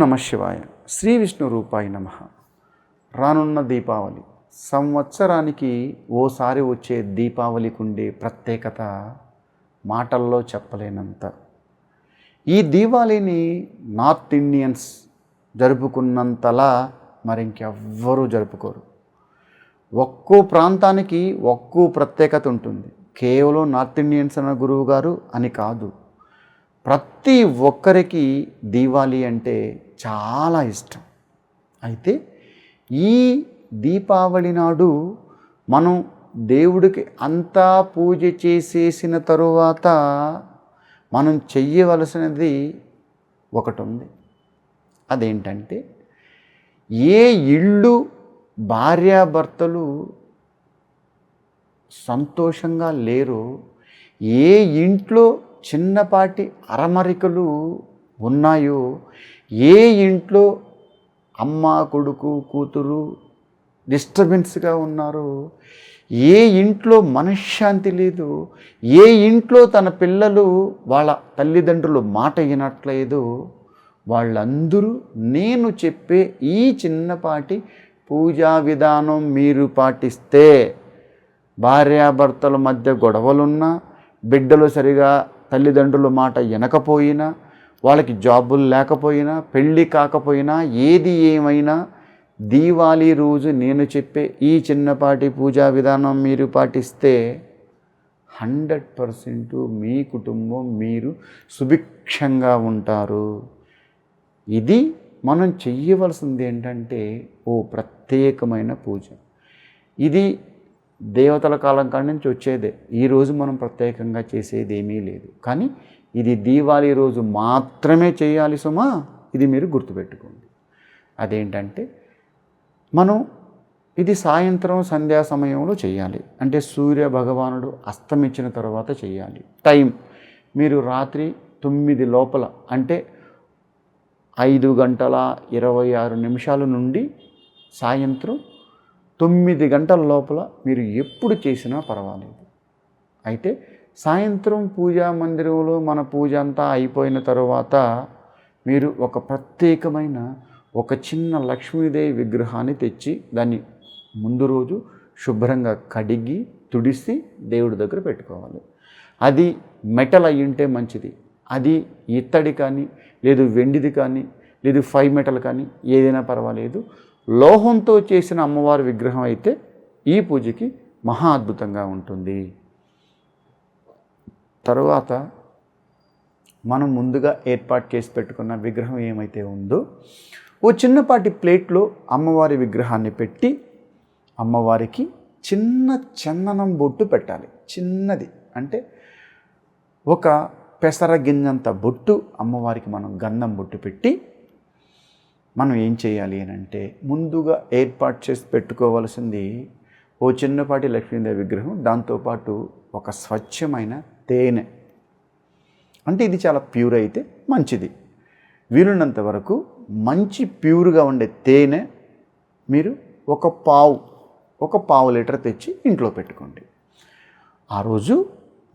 నమ శివాయ. శ్రీ విష్ణు రూపాయి నమ. రానున్న దీపావళి. సంవత్సరానికి ఓసారి వచ్చే దీపావళికి ఉండే ప్రత్యేకత మాటల్లో చెప్పలేనంత. ఈ దీపావళిని నార్త్ ఇండియన్స్ జరుపుకున్నంతలా మరింకెవ్వరూ జరుపుకోరు. ఒక్కో ప్రాంతానికి ఒక్కో ప్రత్యేకత ఉంటుంది. కేవలం నార్త్ ఇండియన్స్ అన్న గురువు గారు అని కాదు. ప్రతి ఒక్కరికి దీవాలి అంటే చాలా ఇష్టం. అయితే ఈ దీపావళి నాడు మనం దేవుడికి అంతా పూజ చేసేసిన తరువాత మనం చెయ్యవలసినది ఒకటి ఉంది అదేంటంటే ఏ ఇళ్ళు భార్యాభర్తలు సంతోషంగా లేరు ఏ ఇంట్లో చిన్నపాటి అరమరికలు ఉన్నాయో ఏ ఇంట్లో అమ్మ కొడుకు కూతురు డిస్టర్బెన్స్గా ఉన్నారో ఏ ఇంట్లో మనశ్శాంతి లేదు ఏ ఇంట్లో తన పిల్లలు వాళ్ళ తల్లిదండ్రులు మాట వినట్లేదు వాళ్ళందరూ నేను చెప్పే ఈ చిన్నపాటి పూజా విధానం మీరు పాటిస్తే భార్యాభర్తల మధ్య గొడవలున్నా బిడ్డలు సరిగా తల్లిదండ్రుల మాట వినకపోయినా వాళ్ళకి జాబులు లేకపోయినా పెళ్ళి కాకపోయినా ఏది ఏమైనా దీవాళీ రోజు నేను చెప్పే ఈ చిన్నపాటి పూజా విధానం మీరు పాటిస్తే హండ్రెడ్ పర్సెంట్ మీ కుటుంబం మీరు సుభిక్షంగా ఉంటారు. ఇది మనం చెయ్యవలసింది ఏంటంటే ఓ ప్రత్యేకమైన పూజ. ఇది దేవతల కాలం కాడి నుంచి వచ్చేదే. ఈరోజు మనం ప్రత్యేకంగా చేసేది ఏమీ లేదు. కానీ ఇది దీవాళీ రోజు మాత్రమే చేయాలి సుమా ఇది మీరు గుర్తుపెట్టుకోండి. అదేంటంటే మనం ఇది సాయంత్రం సంధ్యా సమయంలో చేయాలి. అంటే సూర్య భగవానుడు అస్తమించిన తర్వాత చేయాలి. టైం మీరు రాత్రి తొమ్మిది లోపల అంటే ఐదు గంటల ఇరవై ఆరు నిమిషాల నుండి సాయంత్రం తొమ్మిది గంటల లోపల మీరు ఎప్పుడు చేసినా పర్వాలేదు. అయితే సాయంత్రం పూజా మందిరంలో మన పూజ అంతా అయిపోయిన తర్వాత మీరు ఒక ప్రత్యేకమైన ఒక చిన్న లక్ష్మీదేవి విగ్రహాన్ని తెచ్చి దాన్ని ముందు రోజు శుభ్రంగా కడిగి తుడిసి దేవుడి దగ్గర పెట్టుకోవాలి. అది మెటల్ అయి ఉంటే మంచిది. అది ఇత్తడి కానీ లేదు వెండిది కానీ లేదు ఫైవ్ మెటల్ కానీ ఏదైనా పర్వాలేదు. లోహంతో చేసిన అమ్మవారి విగ్రహం అయితే ఈ పూజకి మహా అద్భుతంగా ఉంటుంది. తరువాత మనం ముందుగా ఏర్పాటు చేసి పెట్టుకున్న విగ్రహం ఏమైతే ఉందో ఓ చిన్నపాటి ప్లేట్లో అమ్మవారి విగ్రహాన్ని పెట్టి అమ్మవారికి చిన్న చందనం బొట్టు పెట్టాలి. చిన్నది. అంటే ఒక పెసర గింజంత బొట్టు అమ్మవారికి మనం గంధం బొట్టు పెట్టి మనం ఏం చేయాలి అని అంటే ముందుగా ఏర్పాటు చేసి పెట్టుకోవాల్సింది ఓ చిన్నపాటి లక్ష్మీదేవి విగ్రహం. దాంతోపాటు ఒక స్వచ్ఛమైన తేనె. అంటే ఇది చాలా ప్యూర్ అయితే మంచిది. వీలున్నంత వరకు మంచి ప్యూర్గా ఉండే తేనె మీరు ఒక పావు ఒక పావు లీటర్ తెచ్చి ఇంట్లో పెట్టుకోండి. ఆ రోజు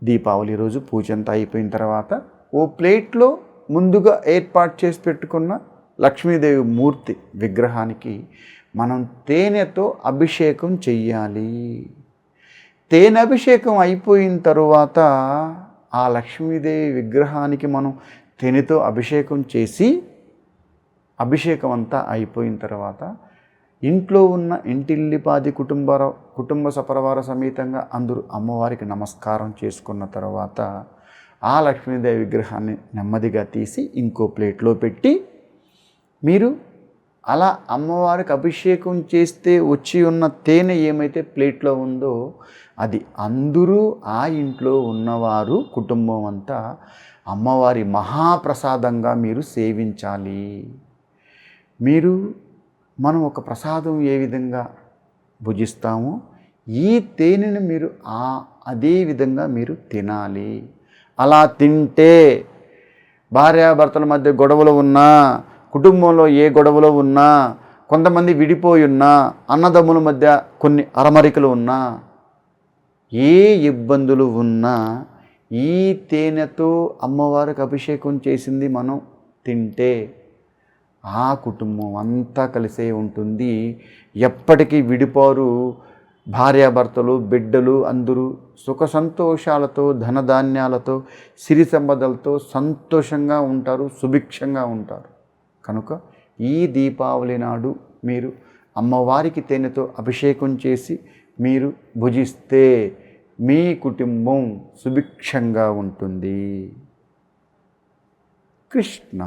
దీపావళి రోజు పూజ అంతా అయిపోయిన తర్వాత ఓ ప్లేట్లో ముందుగా ఏర్పాటు చేసి పెట్టుకున్న లక్ష్మీదేవి మూర్తి విగ్రహానికి మనం తేనెతో అభిషేకం చెయ్యాలి. తేనె అభిషేకం అయిపోయిన తరువాత ఆ లక్ష్మీదేవి విగ్రహానికి మనం తేనెతో అభిషేకం చేసి అభిషేకం అంతా అయిపోయిన తర్వాత ఇంట్లో ఉన్న ఇంటిల్లిపాది కుటుంబ కుటుంబ సపరవార సమేతంగా అందరూ అమ్మవారికి నమస్కారం చేసుకున్న తర్వాత ఆ లక్ష్మీదేవి విగ్రహాన్ని నెమ్మదిగా తీసి ఇంకో ప్లేట్లో పెట్టి మీరు అలా అమ్మవారికి అభిషేకం చేస్తే వచ్చి ఉన్న తేనె ఏమైతే ప్లేట్లో ఉందో అది అందరూ ఆ ఇంట్లో ఉన్నవారు కుటుంబం అంతా అమ్మవారి మహాప్రసాదంగా మీరు సేవించాలి. మీరు మనం ఒక ప్రసాదం ఏ విధంగా భుజిస్తామో ఈ తేనెను మీరు ఆ అదే విధంగా మీరు తినాలి. అలా తింటే భార్యాభర్తల మధ్య గొడవలు ఉన్నా కుటుంబంలో ఏ గొడవలో ఉన్నా కొంతమంది విడిపోయి ఉన్నా అన్నదమ్ముల మధ్య కొన్ని అరమరికలు ఉన్నా ఏ ఇబ్బందులు ఉన్నా ఈ తేనెతో అమ్మవారికి అభిషేకం చేసింది మనం తింటే ఆ కుటుంబం అంతా కలిసే ఉంటుంది. ఎప్పటికీ విడిపోరు. భార్యాభర్తలు బిడ్డలు అందరూ సుఖ సంతోషాలతో ధనధాన్యాలతో సిరి సంపదలతో సంతోషంగా ఉంటారు సుభిక్షంగా ఉంటారు. కనుక ఈ దీపావళి నాడు మీరు అమ్మవారికి తేనెతో అభిషేకం చేసి మీరు భుజిస్తే మీ కుటుంబం సుభిక్షంగా ఉంటుంది. కృష్ణ